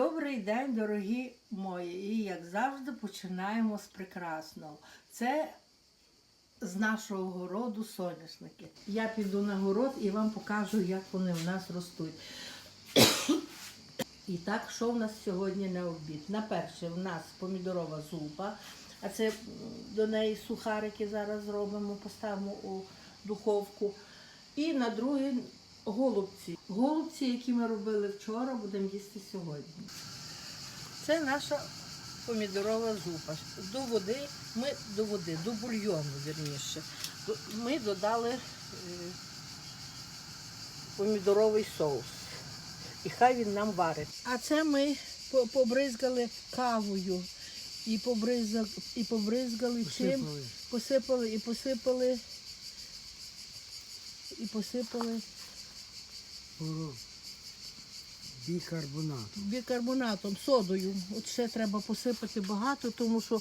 Добрий день, дорогі мої! І як завжди починаємо з прекрасного. Це з нашого городу соняшники. Я піду на город і вам покажу, як вони в нас ростуть. І так, що в нас сьогодні на обід? На перше, в нас помідорова зупа, а це до неї сухарики зараз зробимо, поставимо у духовку. І на друге голубці. Голубці, які ми робили вчора, будемо їсти сьогодні. Це наша помідорова зупа. До води, ми до води, до бульйону, вірніше. Ми додали е, помідоровий соус. І хай він нам варить. А це ми побризгали кавою. І побризгали, і побризгали чим? Посипали. Посипали і посипали. І посипали Поро- Бікарбонат. бікарбонатом, содою. От ще треба посипати багато, тому що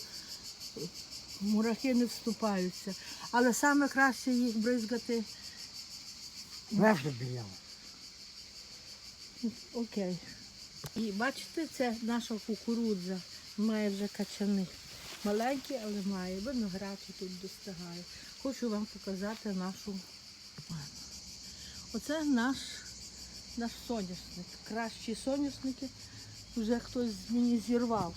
мурахи не вступаються. Але саме краще їх бризгати. Вежди біляв. Окей. І бачите, це наша кукурудза. Має вже качани. Маленькі, але має. Виноград тут достигає. Хочу вам показати нашу. Оце наш, наш соняшник. Кращі соняшники вже хтось мені зірвав.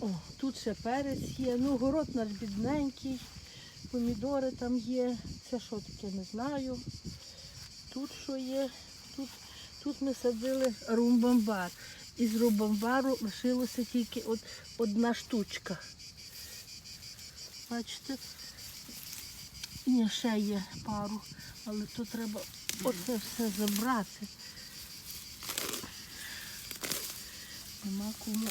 О, тут ще перець є. Ну, город наш бідненький, помідори там є. Це що таке, не знаю. Тут що є? Тут, тут ми садили румбамбар. Із румбамбару лишилося тільки от одна штучка. Бачите? Ні, ще є пару, але тут треба оце все забрати. Нема кому.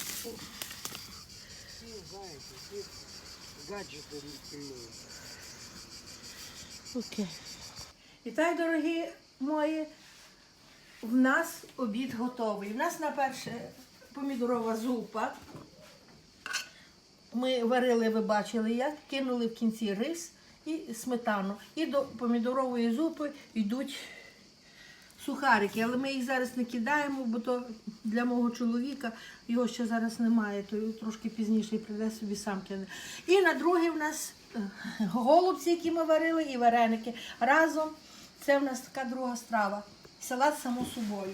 Окей. І так, дорогі мої, в нас обід готовий. У нас на перше помідорова зупа. Ми варили, ви бачили як, кинули в кінці рис і сметану. І до помідорової зупи йдуть сухарики. Але ми їх зараз не кидаємо, бо то для мого чоловіка його ще зараз немає, то трошки пізніше прийде собі сам кине. І на другий в нас е, голубці, які ми варили, і вареники. Разом це в нас така друга страва. Салат само собою.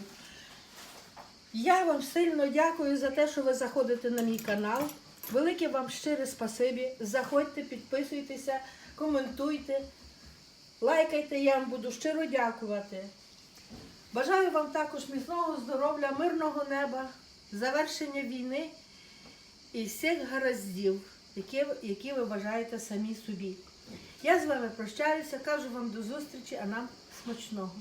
Я вам сильно дякую за те, що ви заходите на мій канал. Велике вам щире спасибі. Заходьте, підписуйтеся, коментуйте, лайкайте, я вам буду щиро дякувати. Бажаю вам також міцного здоров'я, мирного неба, завершення війни і всіх гараздів, які, які ви бажаєте самі собі. Я з вами прощаюся, кажу вам до зустрічі, а нам смачного.